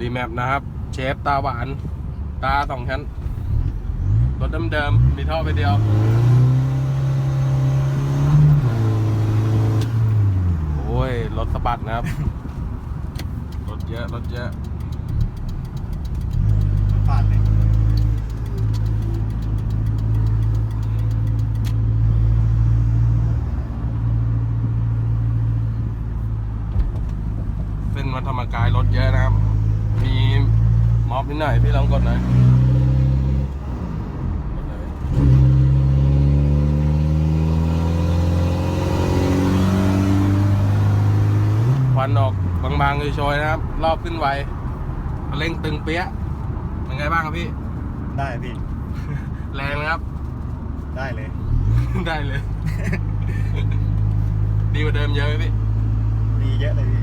รีแมปนะครับ เชฟตาหวาน ตาสองชั้น รถเดิมๆมีท่อไปเดียวโอ้ย รถสะบัดนะครับ รถเยอะ รถเยอะผ่านเลยเส้นวัดธรรมกายรถเยอะนะครับ มีม็อบนิดหน่อยพี่ลองกดหน่อยกดเลยควันออกบางๆโชยๆนะครับ รอบขึ้นไวเร่งตึงเปี้ยะเป็นไงบ้างครับพี่ ได้พี่ แรงนะครับ ได้เลย ได้เลย ดีกว่าเดิมเยอะไหมพี่ ดีเยอะเลยพี่